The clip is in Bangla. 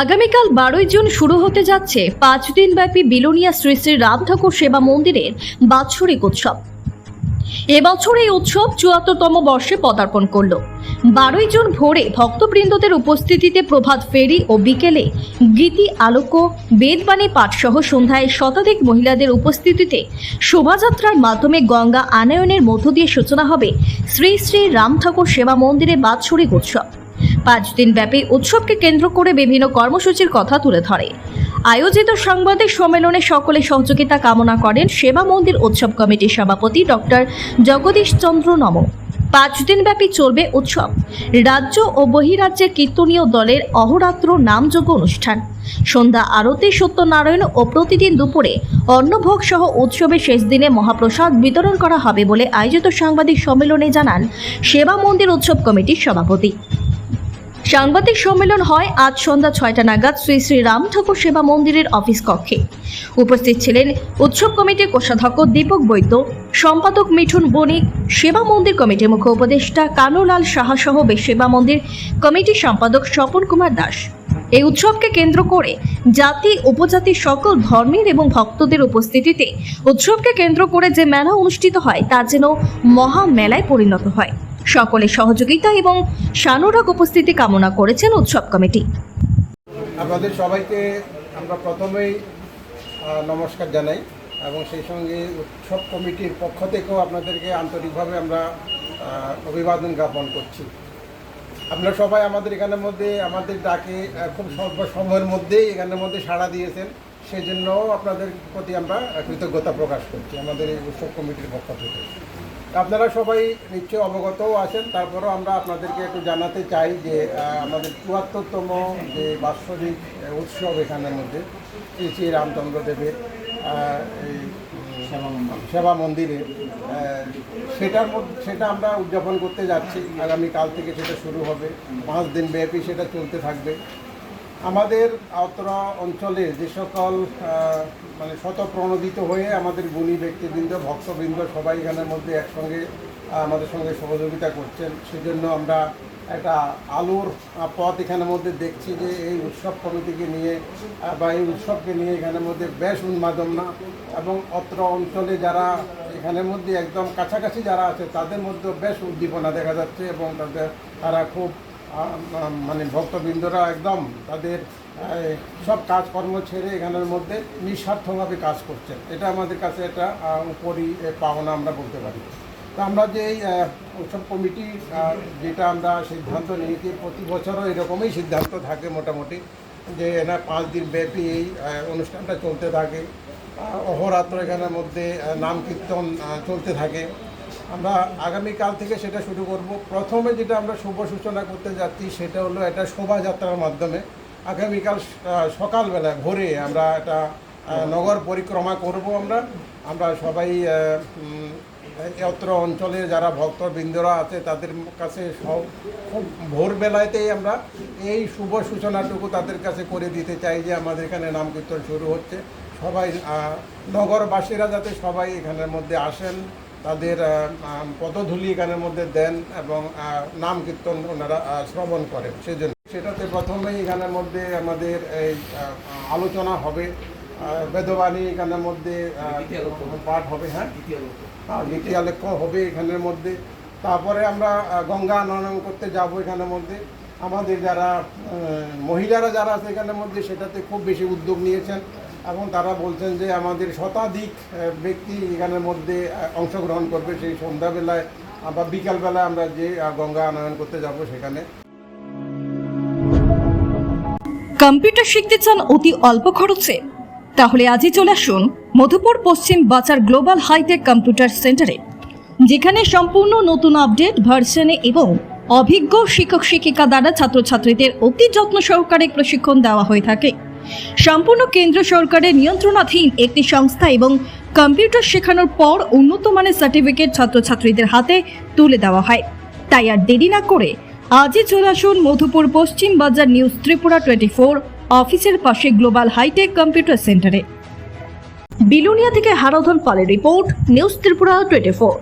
আগামীকাল বারোই জুন শুরু হতে যাচ্ছে পাঁচ দিন ব্যাপী বিলোনিয়া শ্রী শ্রী রাম ঠাকুর সেবা মন্দিরের বাৎসরিক উৎসব। এবছর এই উৎসব চুয়াত্তরতম বর্ষে পদার্পণ করল। বারোই জুন ভোরে ভক্তবৃন্দদের উপস্থিতিতে প্রভাত ফেরি ও বিকেলে গীতি, আলোক, বেদবাণী পাঠসহ সন্ধ্যায় শতাধিক মহিলাদের উপস্থিতিতে শোভাযাত্রার মাধ্যমে গঙ্গা আনয়নের মধ্য দিয়ে সূচনা হবে শ্রী শ্রী রাম ঠাকুর সেবা মন্দিরে বাৎসরিক উৎসব। পাঁচ দিন ব্যাপী উৎসবকে কেন্দ্র করে বিভিন্ন কর্মসূচির কথা তুলে ধরে। আয়োজিত সাংবাদিক সম্মেলনে সকলে সহযোগিতা কামনা করেন সেবা মন্দির উৎসব কমিটির সভাপতি ডক্টর জগদীশ চন্দ্র নম। পাঁচ দিনব্যাপী চলবে উৎসব। রাজ্য ও বহিরাজ্যের কীর্তনীয় দলের অহরাত্র নামযোগ্য অনুষ্ঠান। সন্ধ্যা আরতি সত্যনারায়ণ ও প্রতিদিন দুপুরে অন্নভোগ সহ উৎসবের শেষ দিনে মহাপ্রসাদ বিতরণ করা হবে বলে আয়োজিত সাংবাদিক সম্মেলনে জানান সেবা মন্দির উৎসব কমিটির সভাপতি। সাংবাদিক সম্মেলন হয় আজ সন্ধ্যা ছয়টা নাগাদ শ্রী শ্রী রাম ঠাকুর সেবা মন্দিরের অফিস কক্ষে। উপস্থিত ছিলেন উৎসব কমিটির কোষাধ্যক্ষ দীপক বৈদ্য, সম্পাদক মিঠুন বণিক, সেবা মন্দির কমিটির মুখ্য উপদেষ্টা কানুলাল সাহা সহ বেশ সেবা মন্দির কমিটির সম্পাদক স্বপন কুমার দাস। এই উৎসবকে কেন্দ্র করে জাতি, উপজাতি, সকল ধর্মের এবং ভক্তদের উপস্থিতিতে উৎসবকে কেন্দ্র করে যে মেলা অনুষ্ঠিত হয়, তা যেন মহা মেলায় পরিণত হয়। সকলের সহযোগিতা এবং সানুরাগ উপস্থিতি কামনা করেছেন উৎসব কমিটি। আপনাদের সবাইকে আমরা প্রথমেই নমস্কার জানাই এবং সেই সঙ্গে উৎসব কমিটির পক্ষ থেকেও আপনাদেরকে আন্তরিকভাবে আমরা অভিবাদন জ্ঞাপন করছি। আপনারা সবাই আমাদের এখানের মধ্যে, আমাদের ডাকে খুব স্বল্প সময়ের মধ্যেই এখানের মধ্যে সাড়া দিয়েছেন। সেই জন্য আপনাদের প্রতি আমরা কৃতজ্ঞতা প্রকাশ করছি, আমাদের এই উৎসব কমিটির পক্ষ থেকে। আপনারা সবাই নিশ্চয়ই অবগতও আছেন। তারপরেও আমরা আপনাদেরকে একটু জানাতে চাই যে আমাদের চুয়াত্তরতম যে বাৎসরিক উৎসব এখানের মধ্যে শ্রী শ্রী রামচন্দ্র দেবের এই সেবা মন্দিরে। সেটার মধ্যে সেটা আমরা উদযাপন করতে যাচ্ছি। আগামীকাল থেকে সেটা শুরু হবে। পাঁচ দিন ব্যাপী সেটা চলতে থাকবে। আমাদের আওতরা অঞ্চলে যে সকল মানে শতপ্রণোদিত হয়ে আমাদের গুণী ব্যক্তিবৃন্দ, ভক্তবৃন্দ সবাই এখানের মধ্যে একসঙ্গে আমাদের সঙ্গে সহযোগিতা করছেন। সেজন্য আমরা একটা আলোর পথ এখানের মধ্যে দেখছি যে এই উৎসব কমিটিকে নিয়ে বা এই উৎসবকে নিয়ে এখানের মধ্যে বেশ উন্মাদনা এবং অত্র অঞ্চলে যারা এখানের মধ্যে একদম কাছাকাছি যারা আছে, তাদের মধ্যে বেশ উদ্দীপনা দেখা যাচ্ছে এবং তাদের, তারা খুব মানে ভক্তবৃন্দরা একদম তাদের সব কাজকর্ম ছেড়ে এখানের মধ্যে নিঃস্বার্থভাবে কাজ করছেন। এটা আমাদের কাছে একটা আহ, উপরি পাওনা আমরা বলতে পারি। তো আমরা যে এই উৎসব কমিটি যেটা আমরা সিদ্ধান্ত নিয়েছি প্রতি বছরও এরকমই সিদ্ধান্ত থাকে মোটামুটি যে এনা পাঁচ দিন ব্যাপী এই অনুষ্ঠানটা চলতে থাকে। অহরাত্র এখানের মধ্যে নাম কীর্তন চলতে থাকে। আমরা আগামীকাল থেকে সেটা শুরু করব। প্রথমে যেটা আমরা শুভ সূচনা করতে যাচ্ছি সেটা হলো একটা শোভাযাত্রার মাধ্যমে। আগামীকাল সকালবেলা ভোরে আমরা একটা নগর পরিক্রমা করব আমরা। আমরা সবাই অত্র অঞ্চলে যারা ভক্তবৃন্দরা আছে তাদের কাছে সব, খুব ভোরবেলাতেই আমরা এই শুভ সূচনাটুকু তাদের কাছে করে দিতে চাই যে আমাদের এখানে নাম কীর্তন শুরু হচ্ছে। সবাই নগরবাসীরা যাতে সবাই এখানের মধ্যে আসেন। তাদের পদধূলি এখানের মধ্যে দেন এবং নাম কীর্তন ওনারা শ্রবণ করেন সেজন্য। সেটাতে প্রথমেই এখানের মধ্যে আমাদের এই আলোচনা হবে বেদবাণী এখানের মধ্যে পাঠ হবে হ্যাঁ? নীতি আলেখ্য হবে এখানের মধ্যে। তারপরে আমরা গঙ্গা আনয়ন করতে যাব এখানের মধ্যে। আমাদের যারা মহিলারা যারা আছে এখানের মধ্যে সেটাতে খুব বেশি উদ্যোগ নিয়েছেন। এবং তারা বলছেন যে আমাদের শতাধিক ব্যক্তি এখানের মধ্যে অংশগ্রহণ করবে সেই সন্ধ্যাবেলায় বা বিকালবেলায় আমরা যে গঙ্গা আনয়ন করতে যাব সেখানে। কম্পিউটার শিখতে চান অতি অল্প খরচে? তাহলে আজই চলে আসুন মধুপুর পশ্চিম বাজার গ্লোবাল হাইটেক কম্পিউটার সেন্টারে, যেখানে সম্পূর্ণ নতুন আপডেট, ভার্সনে এবং অভিজ্ঞ শিক্ষক শিক্ষিকা দ্বারা ছাত্রছাত্রীদের অতি যত্ন সহকারে প্রশিক্ষণ দেওয়া হয়ে থাকে। সম্পূর্ণ কেন্দ্র সরকারের নিয়ন্ত্রণাধীন একটি সংস্থা এবং কম্পিউটার শেখানোর পর উন্নত মানের সার্টিফিকেট ছাত্রছাত্রীদের হাতে তুলে দেওয়া হয়। তাই আর দেরি না করে আজই চলে আসুন মধুপুর পশ্চিম বাজার নিউজ ত্রিপুরা টোয়েন্টি ফোর অফিসের পাশে গ্লোবাল হাইটেক কম্পিউটার সেন্টারে। বিলুনিয়া থেকে হারাধন পালের report, news Tripura twenty four.